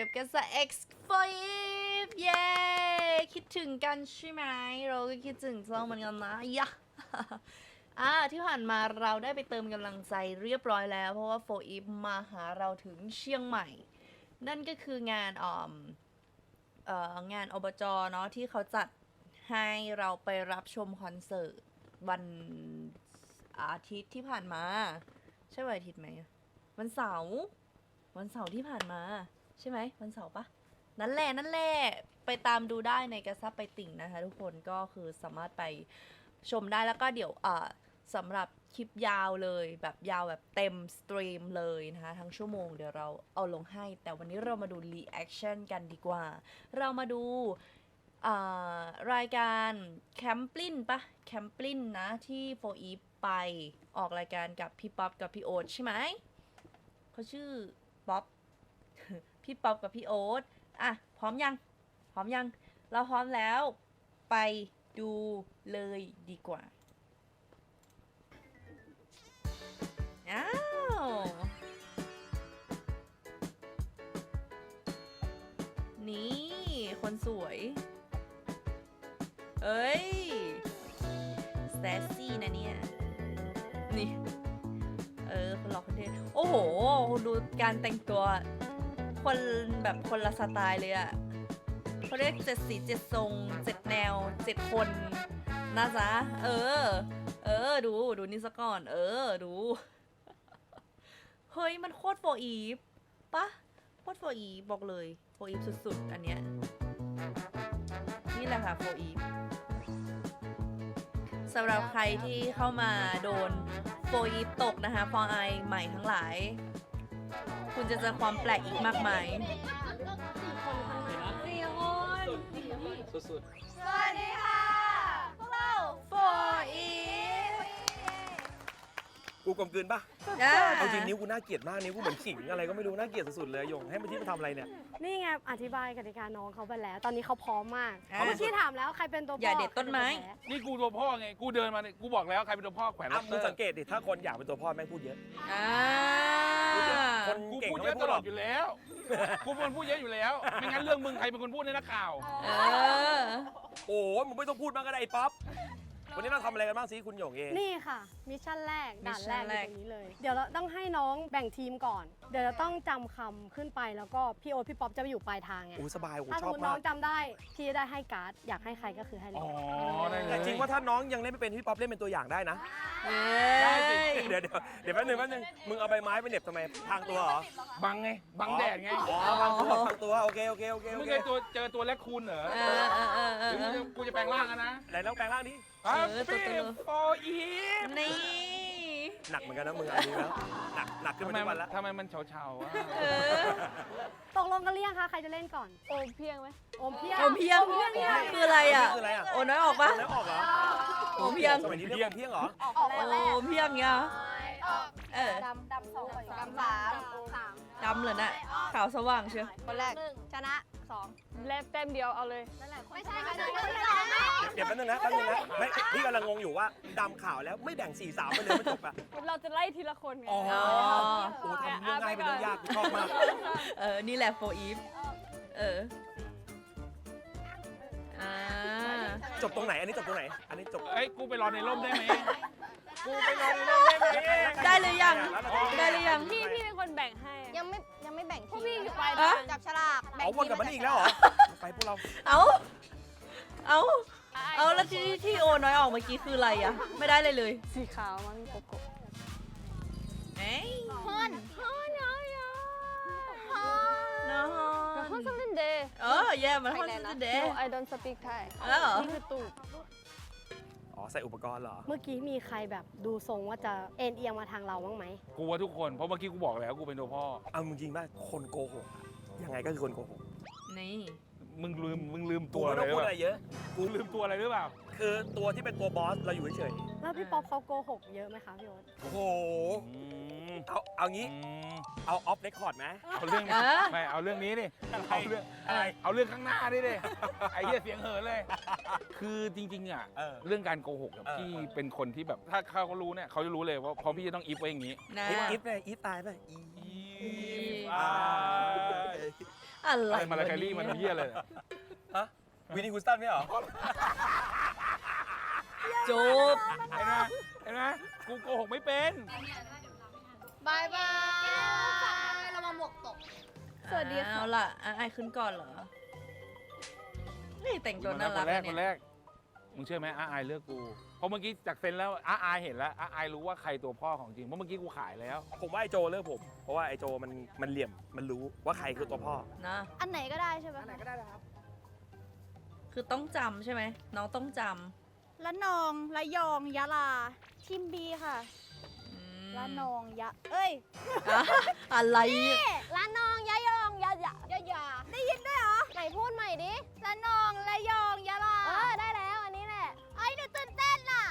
กับกันซะ X for Eve เย้คิดถึงกันใช่ไหม เราก็คิดถึงเจ้าเหมือนกันนะยะอ่าที่ผ่านมาเราได้ไปเติมกำลังใจเรียบร้อยแล้ว เพราะว่า for Eve มาหาเราถึงเชียงใหม่ นั่นก็คืองานอ่อมเอ่องานอบจเนาะที่เขาจัดให้เราไปรับชมคอนเสิร์ตวันอาทิตย์ที่ผ่านมา ใช่วันอาทิตย์ไหมวันเสาร์วันเสาร์ที่ผ่านมา ใช่ไหมวันเสาร์ปะนั่นแหละนั่นแหละไปตามดูได้ในกระซับไปติ่งนะคะ ทุกคนก็คือสามารถไปชมได้แล้วก็เดี๋ยวอ่าสำหรับคลิปยาวเลยแบบยาวแบบเต็มสตรีมเลยนะคะ ทั้งชั่วโมงเดี๋ยวเราเอาลงให้ แต่วันนี้เรามาดูรีแอคชั่นกันดีกว่า เรามาดูรายการแคมปลินปะแคมปลินนะที่โฟอีไปออกรายการกับพี่ป๊อปกับพี่โอ๊ตใช่ไหมเขาชื่อป๊อป พี่ป๊อปกับพี่โอ๊ตอะพร้อมยัง พร้อมยัง เราพร้อมแล้วไปดูเลยดีกว่าอ้าวนี่ คนสวย เอ้ยแซสซี่นะเนี่ย นี่ เออ คนหล่อคนเท่โอ้โห ดูการแต่งตัว คนแบบคนละสไตล์เลยอะเขาเรียกเจ็ดสีเจ็ดทรงเจ็ดแนวเจ็ดคนนะจ๊ะ เออ เออ ดู ดูนี่ซะก่อน เออ ดู เฮ้ย มันโคตรโฟอีฟปะโคตรโฟอีฟบอกเลยโฟอีฟสุดๆ อันเนี้ย นี่แหละค่ะโฟอีฟสำหรับใครที่เข้ามาโดนโฟอีฟตกนะคะฟอไอใหม่ทั้งหลาย คุณจะเจอความแปลกอีกมากมายสุดสวัสดีค่ะ พวกเราโฟอีฟๆกูกลมกลืนปะเอาจริงนิ้วกูน่าเกลียดมากนิ้วกูเหมือนขิงอะไรก็ไม่รู้น่าเกลียดสุดๆเลยหยงให้มันที่มาทำอะไรเนี่ย นี่ไงอธิบายกติกาน้องเขาไปแล้ว ตอนนี้เขาพร้อมมากอะเขาเมื่อกี้ถามแล้วใครเป็นตัวพ่อ อย่าเด็ดต้นไม้ใครเป็นตัวแพ้นี่กูตัวพ่อไง กูเดินมาเนี่ยกูบอกแล้วใครเป็นตัวพ่อแขวนอะล็อบสมึเตงอสังร์เกตดิถ้าคนอยากเป็นตัวพ่อแม่งพูดเยอะอ่า คนกูเก่งพูดเขาเยไม่อะพูตดหลรออดกอยู่แล้วกูเป็นคนพูดเยอะอยู่แล้ว ไม่งั้นเรื่องมึงใครเป็นคนพูดในนักข่าว เออ โอ้โหมึงไม่ต้องพูดมากก็ได้ไอ้ป๊อป วันนี้เราทำอะไรกันบ้างสิคุณหยงเอง นี่ค่ะมิชชั่นแรกด่านแรกมิชชั่นแรก อยู่ตรงนี้เลย เดี๋ยวเราต้องให้น้องแบ่งทีมก่อน เดี๋ยวเราต้องจำคำขึ้นไปแล้วก็พี่โอ๊ตพี่ป๊อปจะไปอยู่ปลายทางไงโอ้สบายโอ้ถ้าสชมอบมติน้มาอก งจำได้พี่จะได้ให้การ์ดอยากให้ใครก็คือให้เลอ๋ยอได้เลแต่ยจริงว่าถ้าน้องยังเล่นไม่เป็นพี่ป๊อปเล่นเป็นตัวอย่างได้นะเอ้ได้สิยเดี๋ยวเดี๋ยวเดี๋ยวแป๊บนึงแป๊บนึงมึงเอาใบไม้ไปเหน็บทำไมทางตัวเหรอบังไง บังแดดไงอ๋อทางตัวทางตัวโอเคโอเคโอเคโอมึงเคเคยตัวเจอตัวแรกคูนเหรอเออเออเออเอหรืออมึงจะกูจะแปลงร่างอะนะไหนลองแปลงร่างดิฮับ เออตัวปี้ตัวโฟอีฟนี่หนักเหมือนกันนะมึงอันนี้แล้วหนักหนักขึ้นทำมาไมทุกมัวันนละทำไมมันเฉาเฉาๆอะเออตกลงกันหรือยังคะ ใครจะเล่นก่อน โอมเพียงไหมโอมเพียง โอมเพียงคืออะไรอะ คืออะไรอะโอ้น้อยออกปะ แล้วออกเหรอโอมเพียง สมัยนี้เรียกโอมเพียงเหรอออกคนแรโอ้กเพียงเงี้ยเออดำดำสองดำสามสามดำเหรอน่ะขาวสว่างเชียวคนแรกชนะ สองเล็บเต็มเดียวเอาเลยไม่ใช่ไม่ใช่คนที่สองเดี๋ยวแป๊บนึงนะแป๊บนึงนะไม่พี่กำลังงงอยู่ว่าดำขาวแล้วไม่แบ่งสี่สามไปเลยไม่จบอะเราจะไล่ทีละคนไงอ๋อโอ้ทำเรื่องง่ายเป็นเรื่องยากกูชอบมากเออ นี่แหละโฟอีฟเอออ่าจบตรงไหน อันนี้จบตรงไหน อันนี้จบเอ้ยกูไปรอในร่มได้ไหมกูไปรอในร่มได้ไหมได้หรือยังได้หรือยังพี่พี่เป็นคนแบ่งให้อะยังไม่ยังไม่แบ่งพวกทีพี่มอยู่ปลายอะทางจับฉลาก แบ่งเอาวนกลับมานี่อีกแล้วเหรอ ไปพวกเรา เอาเอาเอาแล้วที่ที่โอน้อยออกเมื่อกี้คืออะไรอะ ไม่ได้เลยเลยสีขาวมั้งโกโก้เอ้ยฮอนฮอนฮอนน้องแต่เขาจะเล่นเดย์เออแย่มันฮอนสุดเด no I don't speak Thai แล้วเหรอนี่คือตูดอ๋อใส่อุปกรณ์เหรอ เมื่อกี้มีใครแบบดูทรงว่าจะเอ็นเอียงมาทางเราบ้างไหม กูว่าทุกคน เพราะเมื่อกี้กูบอกแล้วกูเป็นตัวพ่อ เอามึงจริงป่ะคนโกหกอะ ยังไงก็คือคนโกหกนี่มึงลืมมึงลืมกูตัวไม่อะไรต้องหรือพูดเปอะไรล่าเยอะ กูลืมตัวอะไรหรือเปล่า คือตัวที่เป็นตัวบอสเราอยู่เฉยแล้วพี่ป๊อปเขาโกหกเยอะไหมคะพี่โอ๊ตๆโอ้โห อืมเอาเอางี้ อืมเอาออฟเรคคอร์ดไหมเอาเรื่องเออ ไม่เอาเรื่องนี้ดิอะไรเอาเรื่องอะไร เอาเรื่องข้างหน้าดิดิไอ้เหี้ยเสียงเหินเลย คือจริง ๆ อะ เออ เรื่องการโกหกกับเออ พี่เป็นคนที่แบบถ้าเขารู้เนี่ยเขาจะรู้เลยว่าเพราะพี่จะต้องอิฟไว้อย่างนี้นะ อีฟอีฟไงอีฟตายป่ะอีอีฟอ่า อะไรอะไรมาลาแครี่มันวะเยี่ยเลยฮะวินนี่ฮูสตันไม่เหรอจบเห็นไหมเห็นไหมกูโกหกไม่เป็น บายบาย เรามาหมวกตก สวัสดีค่ะ เอาล่ะอะไอขึ้นก่อนเหรอนี่แต่งตัวน่าครักนแรกอะคนเนี่แรยก มึงเชื่อไหมอาอายเลือกกู เพราะเมื่อกี้จากเซ็นแล้วอาอายเห็นแล้วอาอายรู้ว่าใครตัวพ่อของจริง เพราะเมื่อกี้กูขายแล้ว ผมว่าไอโจเลิกผม เพราะว่าไอโจมันมันเหลี่ยมมันรู้ว่าใครคือตัวพ่อ นะอันไหนก็ได้ใช่ไหมคือต้องจำใช่ไหมน้องต้องจละนองละยองยะลาทีมบีค่ะำอืมละนองยะ เอ้ยอะอะไรละนองยะยองยะยะยะยาได้ยินด้วยเหรอ ไหนพูดใหม่ดิละนองละยองยะลา เออ ได้แล้ วอันนี้แหละไอ้ยหนูตื่นเต้นน่ะ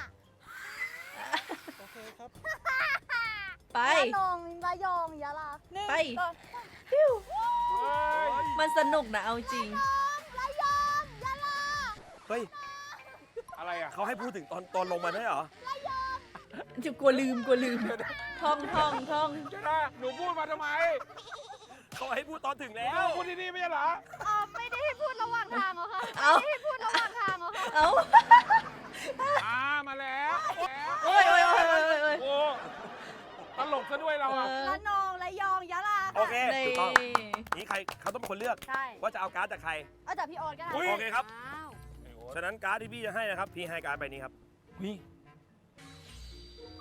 ไปละนองละยองยะลาหนึ่งไป สองมันสนุกนะเอาจริงละยองยะลาเฮ้ย อะไรอะเขาให้พูดถึงตอนตอนลงมาด้วยเหรอ จะกลัวลืมกลัวลืม ท่องท่องท่องเจ้าหน้าหนูพูดมาทำไมเขาให้พูดตอนถึงแล้แล้ววพูดที่นี่ไม่ใช่เหรออ๋อไม่ได้ให้พูดระหว่างทางเหรอคะ เอาไม่ได้ให้พูดระหว่างทางเหรอคะ เอา อ่ามาแล้วโอ้ยโอ้ยโอ้ยโอ้ยโอ้ยโอ้ตลกซะด้วยเราอะเออละนองละยองยะลาโอเคนี่ถูกต้องนี่ใครเขาต้องเป็นคนเลือก ใช่ว่าจะเอาการ์ดจากใคร เอาจากพี่โอ๊ตก็ได้อุ๊ยโอเคครับ อ้าวฉะนั้นการ์ดที่พี่จะให้นะครับ พี่ให้การ์ดใบนี้ครับ นี่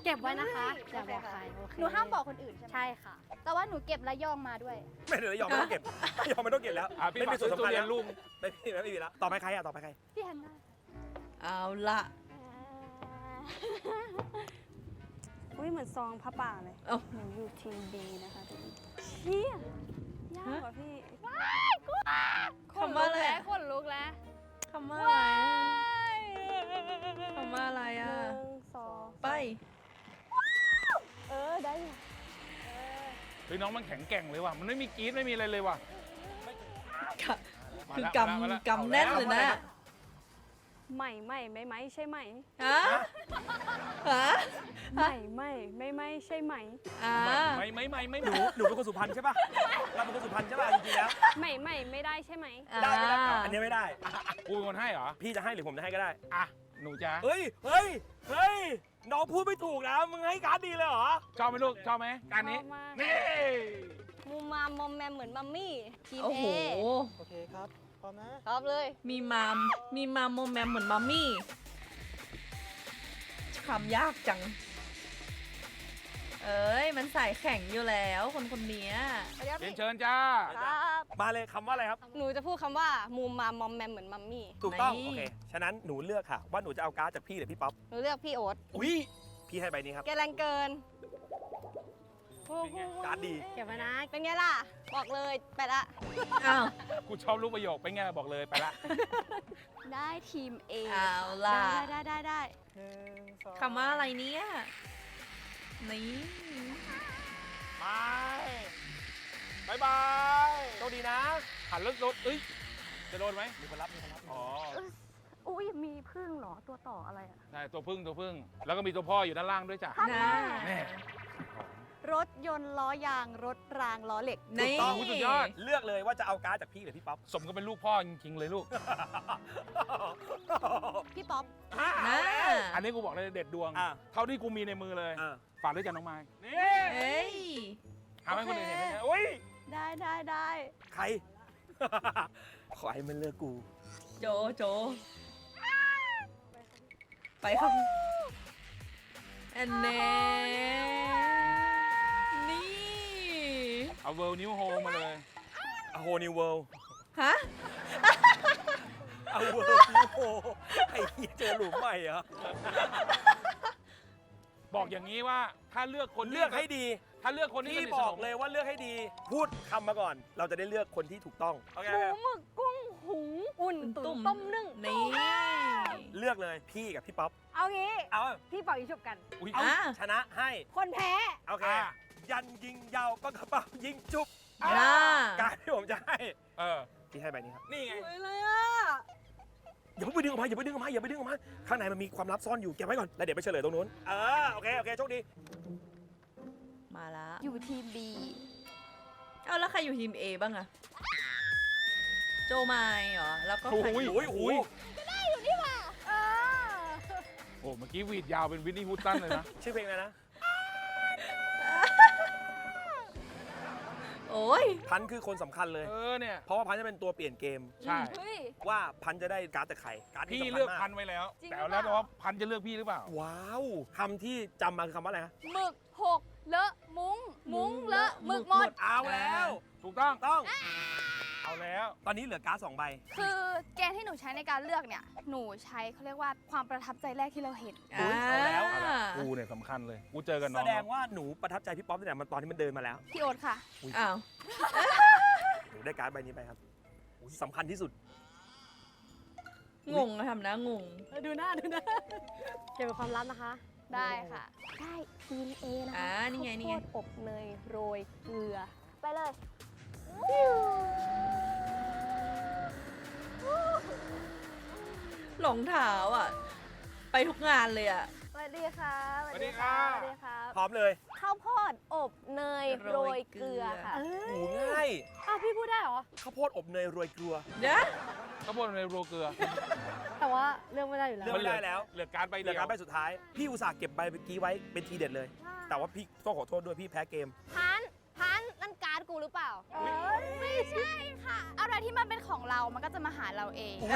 เก็บไว้นะคะอย่าบอกใครโอเคหนูห้ามบอกคนอื่นใช่ไหมใช่ค่ะ แต่ว่าหนูเก็บละยองมาด้วย ไม่เดี๋ยวยอมไม่ต้องเก็บ ยอมไม่ต้องเก็บแล้วอะพี่ไม่ฝามีกส่ซื้วนอสำทุคัญเรียแล้นวลุงไม่มีแล้วไม่มีแล้วต่อไปใครอะต่อไปใคร พี่ฮันน่าเอาละ อุ้ยเหมือนซองพระป่าเลยเอาหนูอยู่ทีมบีนะคะทุกคนเชี่ยยากกว่าพี่ คำว่าอะไรแล้วอะขนลุกแล้วคำว่าอะไรอะคำว่าอะไรหอะ นึ่งสองไป เออ ได้อยู่เฮ้ยน้องมันแข็งแกร่งเลยว่ะ มันไม่มีกรี๊ดไม่มีอะไรเลยว่ะคือกมาแล้วำกำแน่นเลยนะใหม่ใหม่ไม่ไหมใช่ไหมฮะฮะใหม่ใหม่ไม่ไหมใช่ไหมอ่าไม่ไม่ไม่ไม่หนูหนูเป็นคนสุพรรณใช่ป่ะเราเป็นคนสุพรรณใช่ป่ะจริงๆแล้วใหม่ใหม่ไม่ได้ใช่ไหมได้ไม่ได้อันนี้ไม่ได้กูเป็นคนให้เหรอ พี่จะให้หรือผมจะให้ก็ได้ อะ หนูจ้าเฮ้ยเฮ้ยเฮ้ยน้องพูดไม่ถูกนะมึงให้การ์ดดีเลยเหรอชอบไหมลูกชอบไหมการนี้ ชอบมากนี่ มูมามมอมแมมเหมือนมัมมี่ทีมโอ้เอโหโอเคครับ พร้อมนะ ครับเลย มีมามมีมามโมแมมเหมือนมัมมี่คำยากจัง เอ้ย มันสายแข็งอยู่แล้ว คนคนเนี้ยสวัสดีครับเรียนพี่เชิญจ้า ครับ มาเลยคำว่าอะไรครับ หนูจะพูดคำว่ามูมามอมแมมเหมือนมัมมี่ ถูกต้องนี่โอเค ฉะนั้นหนูเลือกค่ะ ว่าหนูจะเอาการ์ดจากพี่หรือพี่ป๊อป หนูเลือกพี่โอ๊ตอุ้ยพี่ให้ใบนี้ครับ แกแรงเกิน เป็นไงการ์ดดีเก็บไว้นะ เป็นไงล่ะ บอกเลยไปละ อ้าวกูชอบลูกประโยคเป็นไงบอกเลยไปละได้ทีม A เอาล่ะได้ได้ได้ได้หนึ่งสองคำว่าอะไรเนี่ยนี่ไปบายบายโชคดีนะ หันรถรถเอ้ย จะโดนไหมมีคนรับมีคนรับอ๋ออุ้ยมีพึ่งเหรอตัวต่ออะไรอะใช่ตัวพึ่งตัวพึ่ง แล้วก็มีตัวพ่ออยู่ด้านล่างด้วยจ้ะ นะแน่ รถยนต์ล้อยางรถรางล้อเหล็ก ถูกต้องโอ้โหสุดยอด เลือกเลยว่าจะเอาการ์ดจากพี่หรือพี่ป๊อปสมก็เป็นลูกพ่อจริงๆเลยลูก พี่ป๊อปนะอันนี้กูบอกเลยเด็ดดวง อะ เท่าที่กูมีในมือเลย อะฝากด้วยจ้ะน้องไม้นี่เอ้ย ทำให้คนอื่นเห็นไหมเนี่ยอุ้ยได้ได้ได้ใคร ขอให้มันเลือกกู โจโจ ไปครับแอนเน่นี่ เอาเวิลนิ้วโฮมาเลย A whole new world ฮะ A world new world ไอ้เหี้ยเจอหลุมใหม่เหรอบอกอย่างนี้ว่าถ้าเลือกคนที่เลือกให้ดี ถ้าเลือกคนที่พี่สนิทบสอนกมเลยว่าเลือกให้ดี พูดคำมาก่อน เราจะได้เลือกคนที่ถูกต้อง โอเคหมูหมึกกุ้งหุงอุ่นตุ่ตุ๋มนต้มนึ่งนี่ เลือกเลยพี่กับพี่ป๊อปเอางี้เอาพี่เป่ายิงฉุบกัน อุ้ยเอาอะ ชนะให้คนแพ้ โอเค อะ ยันยิงยาวก็กระเป๋ายิงจุบน่าการที่ผมจะให้เออพี่ให้ใบนี้ครับนี่ไง สวยเลยอะอย่าเพิ่งไปดึงออกมาอย่าไปดึงออกมาอย่าไปดึงออกมาข้างในมันมีความลับซ่อนอยู่เก็บไว้ก่อนแล้วเดี๋ยวไปเฉลยตรงนู้นเออโอเคโอเคโชคดีมาละอยู่ทีม B เอาแล้วใครอยู่ทีม A บ้างอะโจไมล์เหรอ แล้วก็โอ้ใครยโอ้ยโอ้ยโอ้เมื่อกี้หวีดยาวเป็นวินนี่ฮูดตันเลยนะ ชื่อเพลงอะไรนะ โอ้ยพันธุ์คือคนสำคัญเลย เออเนี่ย เพราะว่าพันธุ์จะเป็นตัวเปลี่ยนเกม ใช่ เฮ้ย ว่าพันธุ์จะได้การ์ดจากใครการ์ดที่พี่สำคัญเลือกมากพันไว้แล้ว จริงแต่หรือเปแล้วล่าแต่ว่าพันจะเลือกพี่หรือเปล่า ว้าวคำที่จำมาคือคำว่าอะไรนะหมึกหก เลอะมุ้ง มุ้งเลอะหมึกหมด เอาแล้ว ถูกต้องต้อง เอาแล้ว ตอนนี้เหลือการ์ดสองใบ คือเกณฑ์ที่หนูใช้ในการเลือกเนี่ย หนูใช้เขาเรียกว่าความประทับใจแรกที่เราเห็น อุ๊ยเอาแล้วกูเนี่ยสำคัญเลย กูเจอกันน้แสองดงว่าหนูประทับใจพี่ป๊อปตั้งแต่มันตอนที่มันเดินมาแล้ว พี่โอ๊ตค่ะ อ้าวหนูได้การ์ดใบนี้ไปครับสำคัญที่สุด งงอะทำนะงง ดูหน้าดูหน้าเก็บเป็นความลับนะคะ ได้ค่ะ ได้ทีมเอนะคะอ่านี่ไงนี่ไง ข้าวโพดอบเนยโรยเกลือ ไปเลยหลงเท้าอะ ไปทุกงานเลยอะ สวัสดีค่ะสวัสดีครับสวัสดีครับพร้อมเลยข้าวโพดอบเนยโรยเกลือค่ะเออหมูง่ายอ้าวพี่พูดได้เหรอข้าวโพดอบเนยโรยเกลือเดี๋ยวข้าวโพดในโรเกลือ แต่ว่าเรื่องไม่ได้อยู่แล้วเรื่องไม่ได้แล้ว เหลือการดใบเหลืเดีอยวการ์ดใบสุดท้าย พี่อุตส่าห์เก็บใบเมื่อกี้ไว้เป็นทีเด็ดเลย แต่ว่าพี่ต้องขอโทษด้วยพี่แพ้เกม พันพันนั่นการ์ดกูหรือเปล่า ไม่ใช่ค่ะ อะไรที่มันเป็นของเรามันก็จะมาหาเราเอง เอ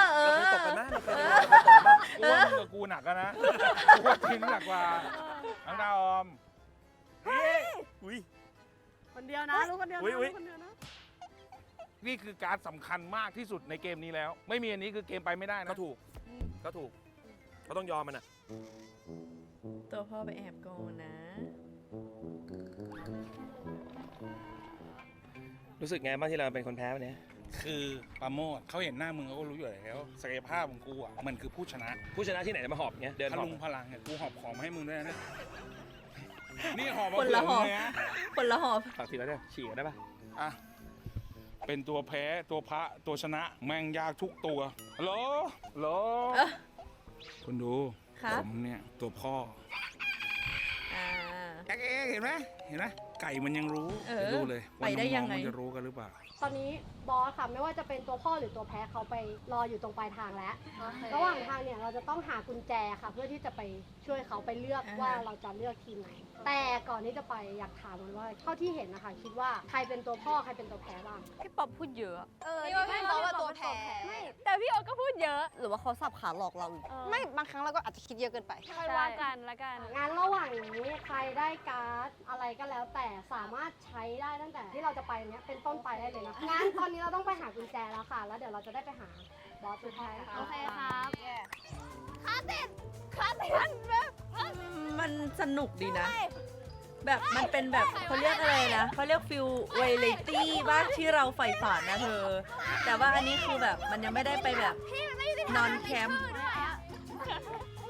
อเอเราอเคยตกกันไหมเราเคยเราเคยตกกันไหมกูว่ามึงกับกูหนักกันนะกูว่าทิ้งหนักกว่าน้องดาวออม อุ้ย คนเดียวนะรู้คนเดียวอุ๊นะยอุ๊ย รู้คนเดียวนะ นี่คือการดสำคัญมากที่สุดในเกมนี้แล้ว ไม่มีอันนี้คือเกมไปไม่ได้นะก็ถูก ก็ถูกก็ต้องยอมมันอะ ตัวพ่อไปแอบโกนนะ รู้สึกไงบ้างที่เราเป็นคนแพ้วันนี้คือปราโมทเขาเห็นหน้ามึงเขาก็รู้อยู่แล้วศักยภาพของกูอะมันคือผู้ชนะผู้ชนะที่ไหนจะมาหอบเงี้ยเดินพหอบลุงพลังเนี่ยกูหอบของมาให้มึงด้วยนะนี่หอบมาคนเผื่ละอหมึอบงเลยนะคนละหอบฝากทีแล้วเนี่ยฉีกได้ปะอะ เป็นตัวแพ้ตัวพระตัวชนะ แม่งยากทุกตัวฮัลโหลฮัลโหลเอ้อคุณดูครับ ผมเนี่ยตัวพ่ออ่า แอ๊กเอ๊ะเห็นไหมเห็นไหมไก่มันยังรู้เออดูเลยว่าไปได้น้ยัองงๆไงมันจะรู้กันหรือเปล่า ตอนนี้บอสค่ะไม่ว่าจะเป็นตัวพ่อหรือตัวแพ้เขาไปรออยู่ตรงปลายทางแล้ว ระหว่างทางเนี่ยเราจะต้องหากุญแจค่ะ เพื่อที่จะไปช่วยเขาไปเลือกอ่าฮะว่าเราจะเลือกทีมไหนแต่ก่อนที่จะไปอยากถามมันว่าเท่าที่เห็นนะคะ คิดว่าใครเป็นตัวพ่อใครเป็นตัวแพ้บ้าง พี่ป๊อปพูดเยอะ เออนี่ว่าพี่บอกว่าตัวแพ้ไม่แต่พี่โอ๊ตก็พูดเยอะ หรือว่าเขาสับขาหลอกเราอีก ไม่บางครั้งเราก็อาจจะคิดเยอะเกินไปค่อยว่ากันละกัน งานระหว่างนี้ใครได้การ์ดอะไรก็แล้ว แต่สามารถใช้ได้ตั้งแต่ที่เราจะไปเนี้ยเป็นต้นไปได้เลยนะคะงั้นตอนนี้เราต้องไปหากุญแจแล้วค่ะ แล้วเดี๋ยวเราจะได้ไปหาบอสสุดท้ายค่ะโอเคครับคาติดคาติดแบบ มันสนุกดีนะ แบบมันเป็นแบบเขาเรียกอะไรนะเขาเรียกฟิลเวลิตี้บ้างที่เราใฝ่ฝันนะเธอ แต่ว่าอันนี้คือแบบมันยังไม่ได้ไปแบบพี่มันไม่ได้นอนแคมป์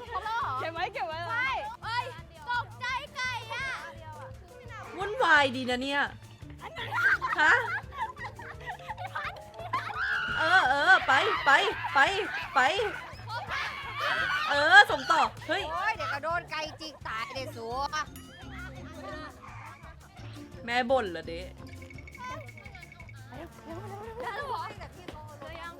เขาเล่าเหรอเก็บไว้เก็บไว้ใช่เอ้ยตกใจไก่อะวุ่นวายดีนะเนี่ยฮะเออเออไปไปไปไป เออส่งต่อ เฮ้ย โอ้ยเดี๋ยวก็โดนไก่จิกตาย เดสัวแม่บ่นเหรอเด้ได้แล้วเหรอยัง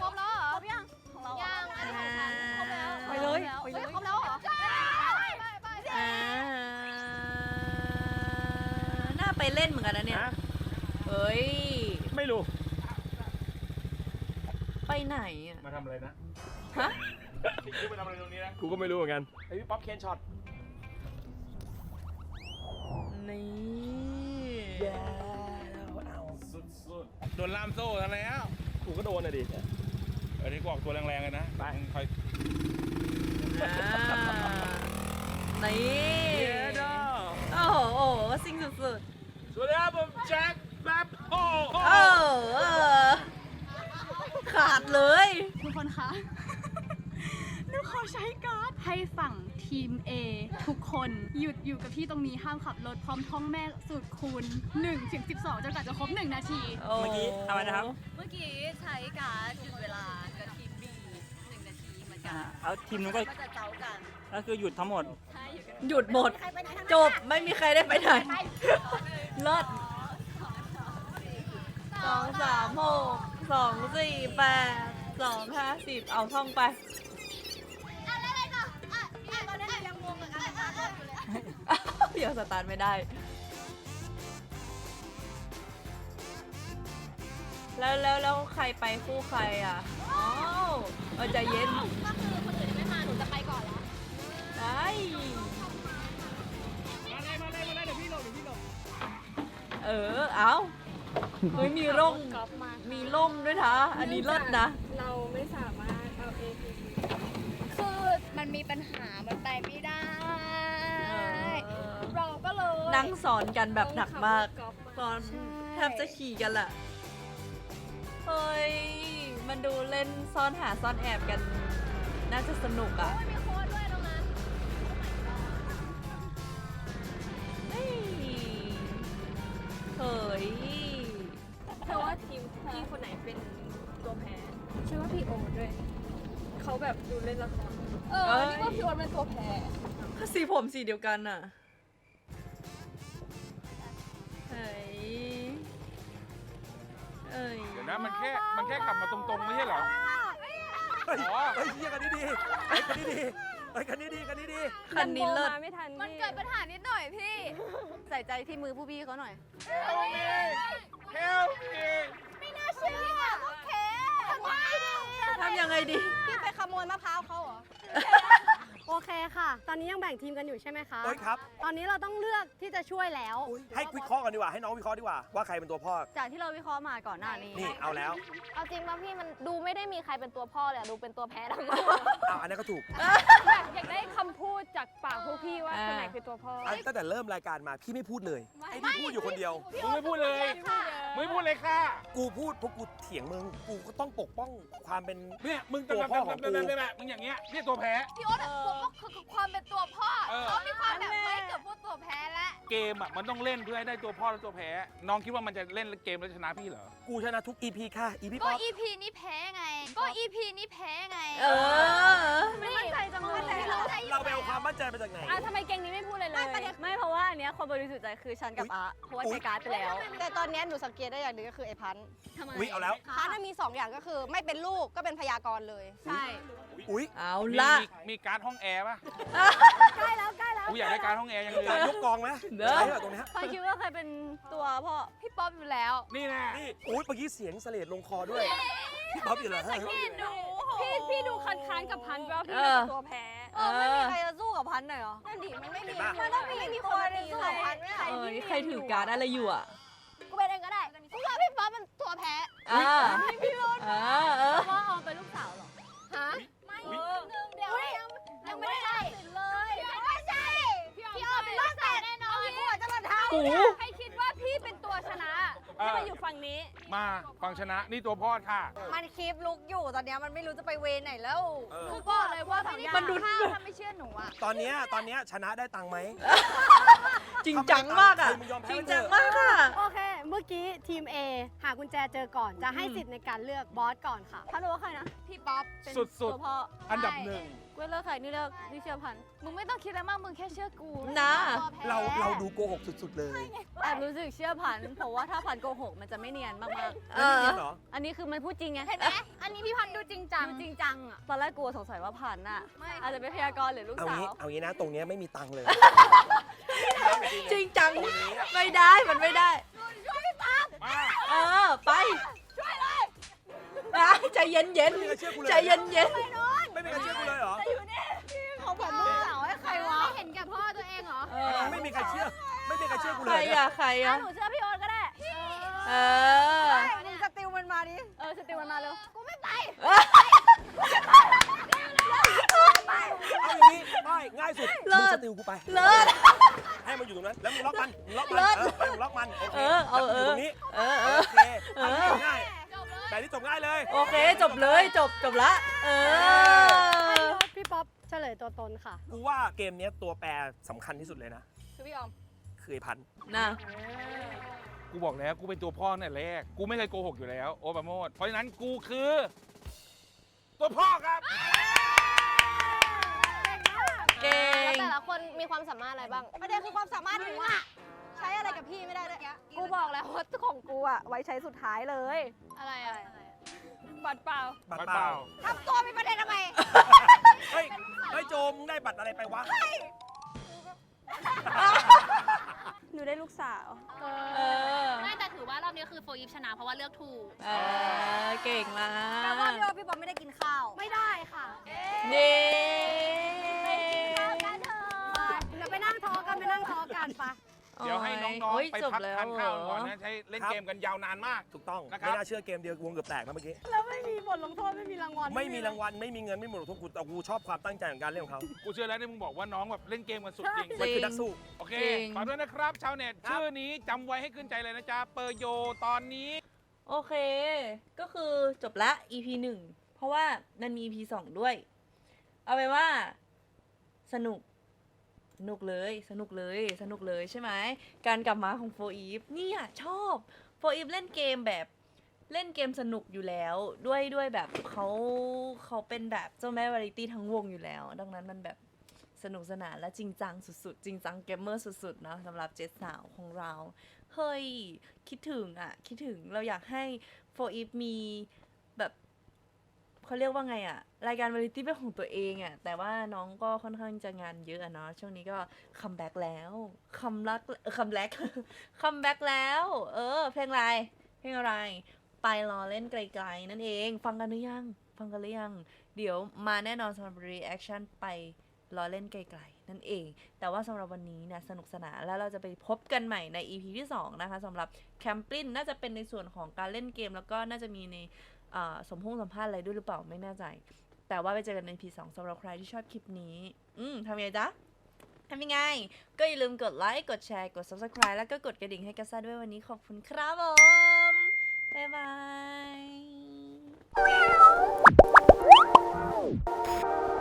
ครบแล้วเหรอครบยังของเรายังอันนี้ของฉันครบแล้วไปเลยไปเลยฮ้ครบแล้วเหรอใช่ไปไปอ่าน่าไปเล่นเหมือนกันนะเนี่ย ฮะเฮ้ย ไม่รู้ ไปไหนอะ มาทำอะไรนะ ฮะ ไปทำอะไรตรงนี้นะ กูก็ไม่รู้เหมือนกันไอพี่ป๊อปเคนช็อต นี่สุดๆโดนล่ามโซ่กันแล้ว กูก็โดนอะดิ อันนี้กูออกตัวแรงๆเลยนะไปมึงคอยอ่านี่เย้ดอโอ้โหโอ้โหซิ่งสุดสวัสดีครับผมแจ็คแป๊บโอ้ๆเออเออขาดเลย ทุกคนคะ หนูขอใช้การ์ด ให้ฝั่งทีม A ทุกคนหยุดอยู่กับที่ตรงนี้ห้ามขับรถพร้อมท่องแม่สูตรคูณ1ถึง12จนกว่าจะครบ 1 นาทีโอ้เมื่อกี้อะไรนะครับ เมื่อกี้ใช้การดหยุดเวลากับทีม B หนึ่งนาทีเหมือนกันเอาทีมนู้นก็ก็จะเจ้ากันก็คือหยุดทั้งหมด ใช่อยู่กันหยุดหมดจบไม่มีใครได้ไปไหนเลิศสองสามหกสองสี่แปดสองห้าสิบเอาท่องไป ยวสตาร์ทไม่ได้ แล้วแล้วแล้วใครไปคู่ใครอะอ๋อเออใจเย็นก็คือคนอื่นยังไม่มาหนูจะไปก่อนแล้วได้มาเลยมาเลยมาเลยเดี๋ยวพี่ลงเดี๋ยวพี่ลงเออ เอาเฮ้ยมีร่มมีร่มด้วยนะอันนี้เลิศนะ เราไม่สามารถเอา ATV คือมันมีปัญหามันไปไม่ได้เออเรา ก็เลยนั่งสอนกันแบบหนักมาก ต้องขับรถกอล์ฟมาตอนใช่ แทบจะขี่กันแหละเฮ้ย มันดูเล่นซ่อนหาซ่อนแอบกัน น่าจะสนุกอะโอ้ยมีโค้ดด้วยตรงนั้นเฮ้ยเฮ้ยเธอว่าทีมพี่คนไหนเป็นตัวแพ้เชื่อว่าพี่โอตด้วย เขาแบบดูเล่นละครเออนี่ว่าพี่โอ๊ตเป็นตัวแพ้ สีผมสีเดียวกันอะ อ้ยเดี๋ยวนะมันแค่มันแค่ขับมาตรงๆไม่ใช่เหรอ เฮ้ยอ๋อ เฮ้ยเฮียคันนี้ดีเฮ้ยคันนี้ดีเฮ้ยคันนี้ดีคันนี้ดีคันนี้เลิศมาไม่ทันมันเกิดปัญหานิดหน่อยพี่ ใส่ใจที่มือผู้พี่เขาหน่อย Help me ไม่น่าเชื่อโอเคทำไมดีทำยังไงดี พี่ไปขโมยมะพร้าวเขาเหรอ โอเคค่ะ ตอนนี้ยังแบ่งทีมกันอยู่ใช่ไหมคะเฮ้ยครับ ตอนนี้เราต้องเลือกที่จะช่วยแล้วอุ๊ยให้วิเคราะห์กันดีกว่าให้น้องวิเคราะห์ดีกว่าว่าใครเป็นตัวพ่อ จากที่เราวิเคราะห์มาก่อนหน้านี้ นี่เอาแล้วเอาจริงป่ะพี่มันดูไม่ได้มีใครเป็นตัวพ่อเลยอะดูเป็นตัวแพ้ทั้งหมดเอาอันนั้นก็ถูกอยากอยากได้คำพูดจากปากพวกพี่ว่าอ่าคนไหนคือตัวพ่ออันตั้งแต่เริ่มรายการมาพี่ไม่พูดเลยให้พี่พูดอยู่คนเดียว มึงไม่พูดเลยมึงไม่พูดเลยค่ะ กูพูดเพราะกูเถียงมึงกูก็ต้องปกป้องความเป็น เนี่ย มึงตัวพ่อของกูแบบแบบมึงอย่างเงี้ยเนี่ยตัวแพ้ พี่โอ๊ตอะผมก็คือความเป็นตัวพ่อเออ เขามีความแบบไม่เกือบพูดตัวแพ้แล้วเกมอะมันต้องเล่นเพื่อให้ได้ตัวพ่อและตัวแพ้ น้องคิดว่ามันจะเล่นเกมแล้วชนะพี่เหรอ กูชนะทุก EP ค่ะ EP ก็ ป๊อป EP นี้แพ้ไง ก็ EP นี้แพ้ไงเออ ไม่มั่นใจจังเลย เราไปเอาความมั่นใจมาจากไหน อะทำไมเก่งนี้ไม่พูดเลยเลย ไม่เพราะว่าอันเนี้ยความบริสุทธิ์ใจคือฉันกับอาเพราะว่าอุ๊ใช้ยการ์ดไปแล้ว แต่ตอนเนี้ยหนูสังเกตได้อย่างหนึงก็คือไอ้พันธุ์ทำไมอุ๊ยเอาแล้ว พันธุ์น่ะมี2อย่างก็คือไม่เป็นลูกก็เป็นพยากรณ์เลย ใช่ อุ๊ย เอามีละ มีมีการ์ดห้องแอร์ป่ะใกล้แล้วใกล้แล้วกูอยากได้การ์ดห้องแอร์ยังเลยการยกกองไหมเด้อใช่เหรอตรงเนี้ยใครคิดว่าใครเป็นตัวพ่อพี่ป๊อปอยู่แล้วนี่แน่นี่โอ้ยเมื่อกี้เสียงเสลดลงคอด้วยพี่ป๊อปอยู่เหรอฮะพี่พี่ดูคันค้านกับพันธุ์ว่าพี่เอเป็นอตัวแพ้เออไม่มีใครจะสู้กับพันธุ์หน่อยเหรอนั่นดิมันไม่มีเห็นปะมันต้องมีไม่มีคนมาตีสู้กับพันธุ์ไหมเออนี่ใครถือการ์ดอะไรอยู่อะกูเป็นเองก็ได้กูว่าพี่ป๊อปเป็นตัวแพ้อ่าอ่าเออว่าออมเป็นลูกสาว จะมาทำหูให้คิดว่าพี่เป็นตัวชนะให้มาอยู่ฝั่งนี้ มาฟังชนะนี่ตัวพ่อค่ะ มันคลิปลุกอยู่ตอนเนี้ยมันไม่รู้จะไปเวรไหนแล้วเออหนูบอกเลยว่าไม่ได้มันดู ข้าวถ้าไม่เชื่อหนูอะตอนเนี้ยตอนเนี้ยชนะได้ตังค์ไหม จริงจังมากอะใครมึงยอมแพ้จริงมันเถจังอะมากอะ โอเค เมื่อกี้ทีม A หากุญแจเจอก่อน จะให้สิทธิ์ในการเลือกบอสก่อนค่ะพันธุ์รู้ว่าใครนะ พี่ป๊อปเป็นสุดๆ ตัวพ่ออันดับหนึ่ง กูเลือกใครนี่เลือกนี่เชื่อพันธุ์มึงไม่ต้องคิดอะไรมากมึงแค่เชื่อกูนะตัวแพ้เราเราดูโกหกสุดๆเลย แอบรู้สึกเชื่อพันธุ์เพราะว่าถ้าพันธุ์โกหกมันจะไม่เนียนมากเอแล้วอนี่เหรอ ๆอันนี้คือมันพูดจริงไงเห็นไหมอันนี้พี่พันธุ์ดูจริงจัง ดูจริงจังอะตอนแรกกูสงสัยว่าพันธุ์น่ะไม่ อาจจะเป็นพยากรณ์หรือลูกเอาสางี้วเอางี้นะ ตรงเนี้ยไม่มีตังค์เลย จริงจัง ไม่ได้มันไม่ได้มาเออ ไป ช่วยเลย ใจเย็นเย็นไม่มีใครเชื่อกูเลยใจเย็นเย็นไม่มีใครเชื่อกูเลยเหรอเขาแบบลูกสาวให้ใครวะไม่เห็นแก่พ่อตัวเองเหรอ เออไม่มีใครเชื่อ ไม่มีใครเชื่อกูใคเลรยเนี่ยอะใครอะหนูเชื่อพี่โอ๊ตก็ได้ เออมึงสติลมันมาดิ เออสติลมันมาเร็ว กูไม่ไป เอาอย่างนี้ไม่ง่ายสุดเลิมึงศสติลกูไป เลิศ ให้มันอยู่ตรงนั้น แล้วมึงล็อกมันมึงล็อกมันเลิศเออให้มึงล็อกมันโอเคเออเอาแล้วมึงอยู่ตรงนี้เออเอโออเคเอออันนี้จบง่ายจบเลย แต่นี่จบง่ายเลย โอเค จบเลยจบจบละ เออพี่ป๊อปเฉลยตัวตนค่ะ กูว่าเกมเนี้ยตัวแปรสำคัญที่สุดเลยนะ คือพี่ออม คือไอ้พันธุ์น่ะ กูบอกแล้วกูเป็นตัวพ่อเนี่ยแรก กูไม่เคยโกหกอยู่แล้ว โอ้ปราโมดเพราะฉะนั้นกูคือ ตัวพ่อครับ เก่แล้วงแต่ละคนมีความสามารถอะไรบ้างประเด็นคือความสามารถหนูอะ ใช้อะไรกับพี่ไม่ได้เลยกูบอกแล้วว่าของกูอะไว้ใช้สุดท้ายเลย อะไรอะบัตรเปล่า บัตรบัตรเปเปล่าล่าทำตัวเป็นประเด็นทำไม เฮ้ยเฮ้ยโจมมึงได้บัตรอะไรไปวะหนูได้ลูกสาว เออ ไม่แต่ถือว่ารอบนี้คือโฟยิปชนะเพราะว่าเลือกถูก เออ เก่งมาแปลว่ากพี่ว่าพี่บอลไม่ได้กินข้าว ไม่ได้ค่ะ นี่ เดี๋ยวให้น้องโยๆไปจบพักแล้วทานข้าวก่อนเหรนะใช้เล่นครับเกมกันยาวนานมาก ถูกต้อง นะครับ ไม่น่าเชื่อเกมเดียววงเกือบแตกนะเมื่อกี้ แล้วไม่มีบทลงโทษไม่มีรางวัลไม่มีรางวัล ไม่มีเงิน ไม่มีบทลงโทษกูแต่กูชอบความตั้งใจของการเล่นของเขา กูเชื่อแล้วที่มึงบอกว่าน้องแบบเล่นเกมกันสุดจริง มันคือนักสู้ โอเค จริง ฝากด้วยนะครับ ชาวเน็ต ครับ ชื่อนี้จำไว้ให้ขึ้นใจเลยนะจ๊ะ เปอร์โยตอนนี้ โอเค ก็คือจบละ EP หนึ่ง เพราะว่ามันมี EP สองด้วย เอาไปนว่า สนุก สนุกเลยสนุกเลยสนุกเลยใช่ไหมการกลับมาของโฟอีฟเนี่ยชอบโฟอีฟเล่นเกมแบบเล่นเกมสนุกอยู่แล้ว ด้วยด้วยแบบเขาเขาเป็นแบบเจ้าแม่วาไรตี้ทั้งวงอยู่แล้ว ดังนั้นมันแบบสนุกสนานและจริงจังสุดๆ จริงจังเกมเมอร์สุดๆเนะสำหรับเจ็ดสาวของเรา เฮ้ย คิดถึงอะ คิดถึงเราอยากให้โฟอีฟมี เขาเรียกว่าไงอะรายการวาไรตี้เป็นของตัวเองอะแต่ว่าน้องก็ค่อนข้างจะงานเยอะอะเนาะช่วงนี้ก็คัมแบ็กแล้วคัมรักคัมแบ็กคัมแบ็กแล้ว เออ เพลงอะไรเพลงอะไร ไปรอเล่นไกลๆ นั่นเอง ฟังกันหรือยัง ฟังกันหรือยัง เดี๋ยวมาแน่นอนสำหรับ reaction ไปรอเล่นไกลๆ นั่นเอง แต่ว่าสำหรับวันนี้เนี่ยสนุกสนานแล้วเราจะไปพบกันใหม่ใน EP ที่ 2 นะคะสำหรับแคมปลินน่าจะเป็นในส่วนของการเล่นเกม แล้วก็น่าจะมีใน สมพงสัมภาษณ์อะไรด้วยหรือเปล่าไม่แน่ใจ แต่ว่าไปเจอกันใน EP 2สำหรับใครที่ชอบคลิปนี้ อืมทำยังไงจ๊ะทำยังไง ก็อย่าลืมกดไลค์กดแชร์กด subscribe แล้วก็กดกระดิ่งให้กัสซ่าด้วยวันนี้ขอบคุณครับผมบ๊ายบาย